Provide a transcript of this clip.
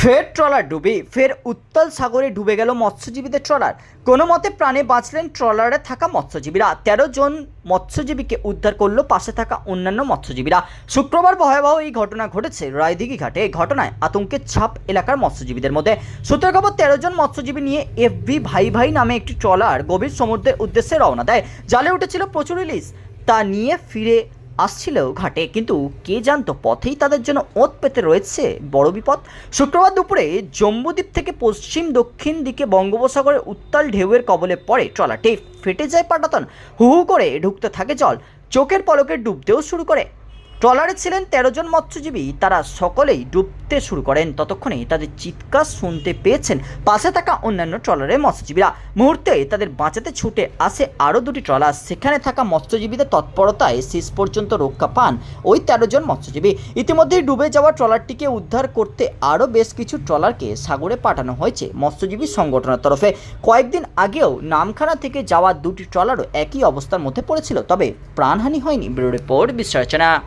ফের ট্রলার ডুবে, ফের উত্তাল সাগরে ডুবে গেল মৎস্যজীবীদের ট্রলার। কোনো মতে প্রাণে বাঁচলেন ট্রলারে থাকা মৎস্যজীবীরা। তেরো জন মৎস্যজীবীকে উদ্ধার করল পাশে থাকা অন্যান্য মৎস্যজীবীরা। শুক্রবার ভয়াবহ এই ঘটনা ঘটেছে রায়দিঘি ঘাটে। এই ঘটনায় আতঙ্কের ছাপ এলাকার মৎস্যজীবীদের মধ্যে। সূত্রের খবর, তেরো জন মৎস্যজীবী নিয়ে এফবি ভাই ভাই নামে একটি ট্রলার গভীর সমুদ্রের উদ্দেশ্যে রওনা দেয়। জালে উঠেছিল প্রচুর ইলিশ। তা নিয়ে ফিরে আসছিল ঘাটে, কিন্তু কে জানতো পথেই তাদের জন্য ওত পেতে রয়েছে বড় বিপদ? শুক্রবার দুপুরে জম্বুদ্বীপ থেকে পশ্চিম দক্ষিণ দিকে বঙ্গোপসাগরে উত্তাল ঢেউয়ের কবলে পড়ে ট্রলারটি ফেটে যায় পাটাতন। হু হু করে ঢুকতে থাকে জল। চোখের পলকে ডুবতেও শুরু করে। ট্রলারে ছিলেন তেরো জন মৎস্যজীবী। তারা সকলেই ডুবতে শুরু করেন। ততক্ষণে তাদের চিৎকার শুনতে পেয়েছেন পাশে থাকা অন্যান্য ট্রলারের মৎস্যজীবীরা। মুহূর্তে তাদের বাঁচাতে ছুটে আসে আরও দুটি ট্রলার। সেখানে থাকা মৎস্যজীবীদের তৎপরতায় শেষ পর্যন্ত রক্ষা পান ওই তেরো জন মৎস্যজীবী। ইতিমধ্যেই ডুবে যাওয়া ট্রলারটিকে উদ্ধার করতে আরও বেশ কিছু ট্রলারকে সাগরে পাঠানো হয়েছে মৎস্যজীবী সংগঠনের তরফে। কয়েকদিন আগেও নামখানা থেকে যাওয়া দুটি ট্রলারও একই অবস্থার মধ্যে পড়েছিল, তবে প্রাণহানি হয়নি। Bureau report বিশ্লেষণা